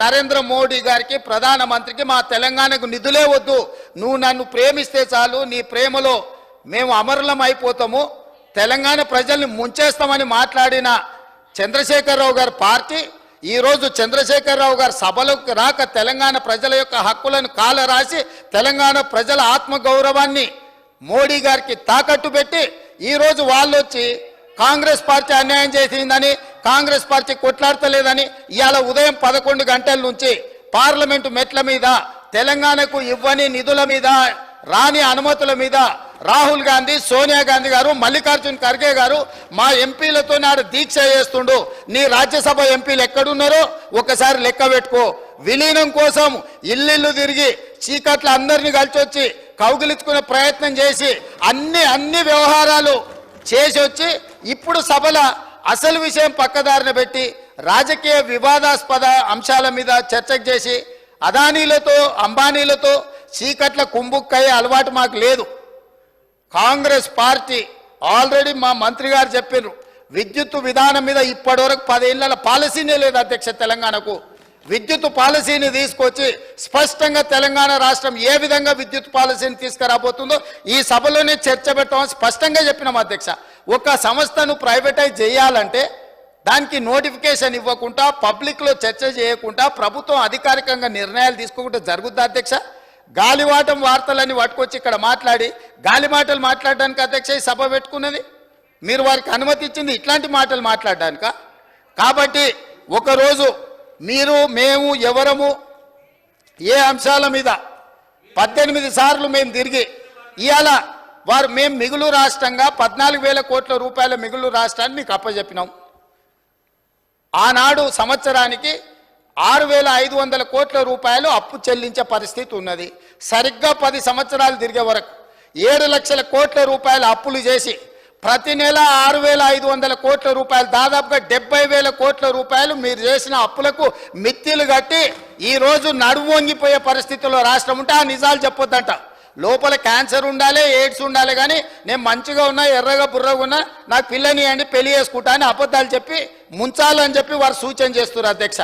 నరేంద్ర మోడీ గారికి ప్రధానమంత్రికి మా తెలంగాణకు నిధులే వద్దు. నువ్వు నన్ను ప్రేమిస్తే చాలు నీ ప్రేమలో మేము అమరులం అయిపోతాము. తెలంగాణ ప్రజల్ని ముంచేస్తామని మాట్లాడిన చంద్రశేఖరరావు గారి పార్టీ ఈరోజు చంద్రశేఖరరావు గారి సభలకు రాక తెలంగాణ ప్రజల యొక్క హక్కులను కాల రాసి తెలంగాణ ప్రజల ఆత్మగౌరవాన్ని మోడీ గారికి తాకట్టు పెట్టి ఈరోజు వాళ్ళు వచ్చి కాంగ్రెస్ పార్టీ అన్యాయం చేసిందని కాంగ్రెస్ పార్టీ కొట్లాడతలేదని ఇవాళ ఉదయం పదకొండు గంటల నుంచి పార్లమెంటు మెట్ల మీద తెలంగాణకు ఇవ్వని నిధుల మీద రాని అనుమతుల మీద రాహుల్ గాంధీ సోనియా గాంధీ గారు మల్లికార్జున్ ఖర్గే గారు మా ఎంపీలతో నాడు దీక్ష చేస్తుండు. నీ రాజ్యసభ ఎంపీలు ఎక్కడున్నారో ఒకసారి లెక్క పెట్టుకో. విలీనం కోసం ఇల్లిల్లు తిరిగి చీకట్ల అందరినీ కలిసి వచ్చి కౌగిలించుకునే ప్రయత్నం చేసి అన్ని అన్ని వ్యవహారాలు చేసి వచ్చి ఇప్పుడు సభల అసలు విషయం పక్కదారిన పెట్టి రాజకీయ వివాదాస్పద అంశాల మీద చర్చకు చేసి అదానీలతో అంబానీలతో చీకట్ల కుంభుక్కయ్యే అలవాటు మాకు లేదు. కాంగ్రెస్ పార్టీ ఆల్రెడీ మా మంత్రి గారు చెప్పినారు విద్యుత్ విధానం మీద ఇప్పటివరకు పదేళ్ళ పాలసీనే లేదు అధ్యక్ష తెలంగాణకు. విద్యుత్ పాలసీని తీసుకొచ్చి స్పష్టంగా తెలంగాణ రాష్ట్రం ఏ విధంగా విద్యుత్ పాలసీని తీసుకురాబోతుందో ఈ సభలోనే చర్చ పెట్టమని స్పష్టంగా చెప్పినాం అధ్యక్ష. ఒక సంస్థను ప్రైవేటైజ్ చేయాలంటే దానికి నోటిఫికేషన్ ఇవ్వకుండా పబ్లిక్లో చర్చ చేయకుండా ప్రభుత్వం అధికారికంగా నిర్ణయాలు తీసుకోకుండా జరుగుద్దా అధ్యక్ష? గాలివాటం వార్తలని పట్టుకొచ్చి ఇక్కడ మాట్లాడి గాలి మాటలు మాట్లాడడానికి అధ్యక్ష ఈ సభ పెట్టుకున్నది? మీరు వారికి అనుమతి ఇచ్చింది ఇట్లాంటి మాటలు మాట్లాడడానిక? కాబట్టి ఒకరోజు మీరు మేము ఎవరము ఏ అంశాల మీద పద్దెనిమిది సార్లు మేము తిరిగి ఇవాళ వారు మేము మిగులు రాష్ట్రంగా పద్నాలుగు వేల కోట్ల రూపాయల మిగులు రాష్ట్రాన్ని మీకు అప్పచెప్పినాం ఆనాడు సంవత్సరానికి ఆరు వేల ఐదు వందల కోట్ల రూపాయలు అప్పు చెల్లించే పరిస్థితి ఉన్నది. సరిగ్గా పది సంవత్సరాలు తిరిగే వరకు ఏడు లక్షల కోట్ల రూపాయల అప్పులు చేసి ప్రతి నెల ఆరు వేల ఐదు వందల కోట్ల రూపాయలు దాదాపుగా డెబ్బై వేల కోట్ల రూపాయలు మీరు చేసిన అప్పులకు మిత్తిలు కట్టి ఈరోజు నడువొంగిపోయే వంగిపోయే పరిస్థితుల్లో రాష్ట్రం ఉంటే ఆ నిజాలు చెప్పొద్దంట. లోపల క్యాన్సర్ ఉండాలి ఎయిడ్స్ ఉండాలి కానీ నేను మంచిగా ఉన్నా ఎర్రగా బుర్రగా ఉన్నా నాకు పిల్లని అండి పెళ్ళి చేసుకుంటా అని అబద్ధాలు చెప్పి ముంచాలని చెప్పి వారు సూచన చేస్తున్నారు అధ్యక్ష.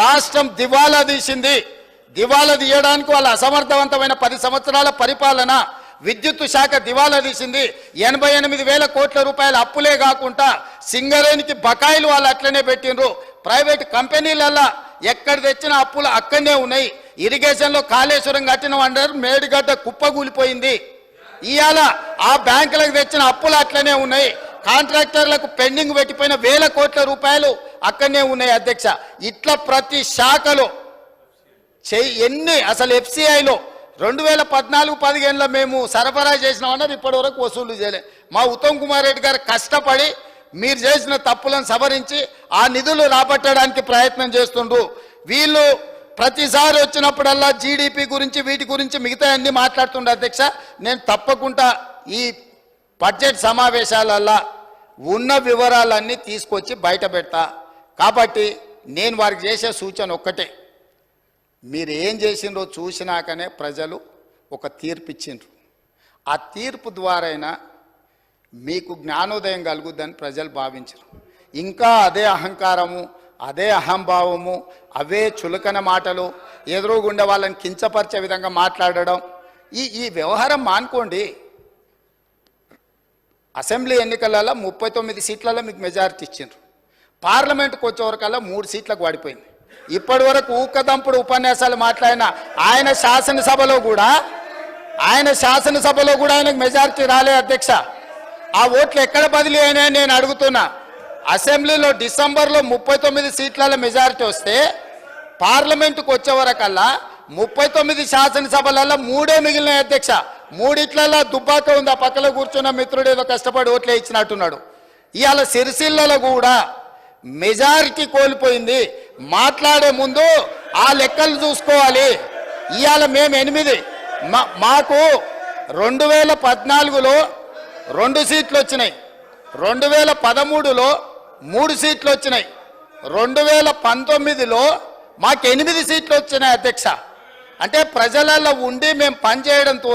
రాష్ట్రం దివాలా తీసింది. దివాలా తీయడానికి వాళ్ళ అసమర్థవంతమైన పది సంవత్సరాల పరిపాలన విద్యుత్ శాఖ దివాలా తీసింది. ఎనభై ఎనిమిది వేల కోట్ల రూపాయల అప్పులే కాకుండా సింగరేణికి బకాయిలు వాళ్ళు అట్లనే పెట్టిండ్రు. ప్రైవేట్ కంపెనీలల్లా ఎక్కడ తెచ్చిన అప్పులు అక్కడనే ఉన్నాయి. ఇరిగేషన్లో కాళేశ్వరం కట్టిన అంటారు మేడిగడ్డ కుప్పగూలిపోయింది. ఇవాళ ఆ బ్యాంకులకు తెచ్చిన అప్పులు అట్లనే ఉన్నాయి. కాంట్రాక్టర్లకు పెండింగ్ పెట్టిపోయిన వేల కోట్ల రూపాయలు అక్కడనే ఉన్నాయి అధ్యక్ష. ఇట్లా ప్రతి శాఖలో చెయ్యి ఎన్ని అసలు ఎఫ్సిఐలో రెండు వేల పద్నాలుగు పదిహేనులో మేము సరఫరా చేసినామన్నారు ఇప్పటి వరకు వసూలు చేయలే. మా ఉత్తమ్ కుమార్ రెడ్డి గారు కష్టపడి మీరు చేసిన తప్పులను సవరించి ఆ నిధులు రాబట్టడానికి ప్రయత్నం చేస్తుండ్రు. వీళ్ళు ప్రతిసారి వచ్చినప్పుడల్లా జీడిపి గురించి వీటి గురించి మిగతా అన్ని మాట్లాడుతుండే అధ్యక్ష. నేను తప్పకుండా ఈ బడ్జెట్ సమావేశాలల్లా ఉన్న వివరాలన్నీ తీసుకొచ్చి బయట పెడతా. కాబట్టి నేను వారికి చేసే సూచన ఒక్కటే. మీరు ఏం చేసిండ్రో చూసినాకనే ప్రజలు ఒక తీర్పు ఇచ్చిండ్రు. ఆ తీర్పు ద్వారైనా మీకు జ్ఞానోదయం కలుగుద్దని ప్రజలు భావించరు. ఇంకా అదే అహంకారము అదే అహంభావము అవే చులకన మాటలు ఎదురుగుండే వాళ్ళని కించపరిచే విధంగా మాట్లాడడం ఈ ఈ వ్యవహారం మానుకోండి. అసెంబ్లీ ఎన్నికలలో ముప్పై తొమ్మిది సీట్లలో మీకు మెజారిటీ ఇచ్చిండ్రు. పార్లమెంట్కి వచ్చేవరకల్లా మూడు సీట్లకు పడిపోయింది ఇప్పటి వరకు ఊకదంపుడు ఉపన్యాసాలు మాట్లాడిన ఆయన శాసనసభలో కూడా ఆయన శాసనసభలో కూడా ఆయనకు మెజారిటీ రాలే అధ్యక్ష. ఆ ఓట్లు ఎక్కడ బదిలీ అయినాయని నేను అడుగుతున్నా. అసెంబ్లీలో డిసెంబర్లో ముప్పై తొమ్మిది సీట్ల మెజారిటీ వస్తే పార్లమెంటుకు వచ్చే వరకల్లా ముప్పై తొమ్మిది శాసనసభలలో మూడే మిగిలినాయి అధ్యక్ష. మూడిట్లలో దుబ్బాక ఉంది. ఆ పక్కలో కూర్చున్న మిత్రుడు ఏదో కష్టపడి ఓట్లే ఇచ్చినట్టున్నాడు. ఇవాళ సిరిసిల్లలో కూడా మెజారిటీ కోల్పోయింది. మాట్లాడే ముందు ఆ లెక్కలు చూసుకోవాలి. ఇవాళ మేము ఎనిమిది. మా మాకు రెండు వేల పద్నాలుగులో రెండు సీట్లు వచ్చినాయి. రెండు వేల పదమూడులో మూడు సీట్లు వచ్చినాయి. రెండు వేల పంతొమ్మిదిలో మాకు ఎనిమిది సీట్లు వచ్చినాయి అధ్యక్ష. అంటే ప్రజలలో ఉండి మేము పనిచేయడంతో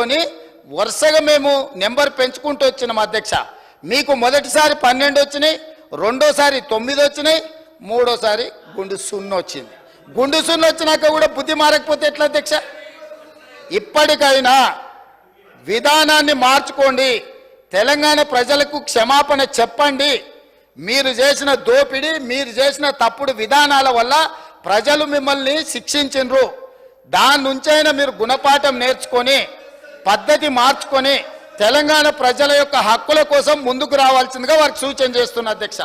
వరుసగా మేము నెంబర్ పెంచుకుంటూ వచ్చినాం అధ్యక్ష. మీకు మొదటిసారి పన్నెండు వచ్చినాయి రెండోసారి తొమ్మిది వచ్చినాయి మూడోసారి గుండు సున్నా వచ్చింది. గుండు సున్ను వచ్చినాక కూడా బుద్ధి మారకపోతే ఎట్లా అధ్యక్ష? ఇప్పటికైనా విధానాన్ని మార్చుకోండి. తెలంగాణ ప్రజలకు క్షమాపణ చెప్పండి. మీరు చేసిన దోపిడీ మీరు చేసిన తప్పుడు విధానాల వల్ల ప్రజలు మిమ్మల్ని శిక్షించిండ్రు దాని నుంచైనా మీరు గుణపాఠం నేర్చుకొని పద్ధతి మార్చుకొని తెలంగాణ ప్రజల యొక్క హక్కుల కోసం ముందుకు రావాల్సిందిగా వారికి సూచన చేస్తున్నా అధ్యక్ష.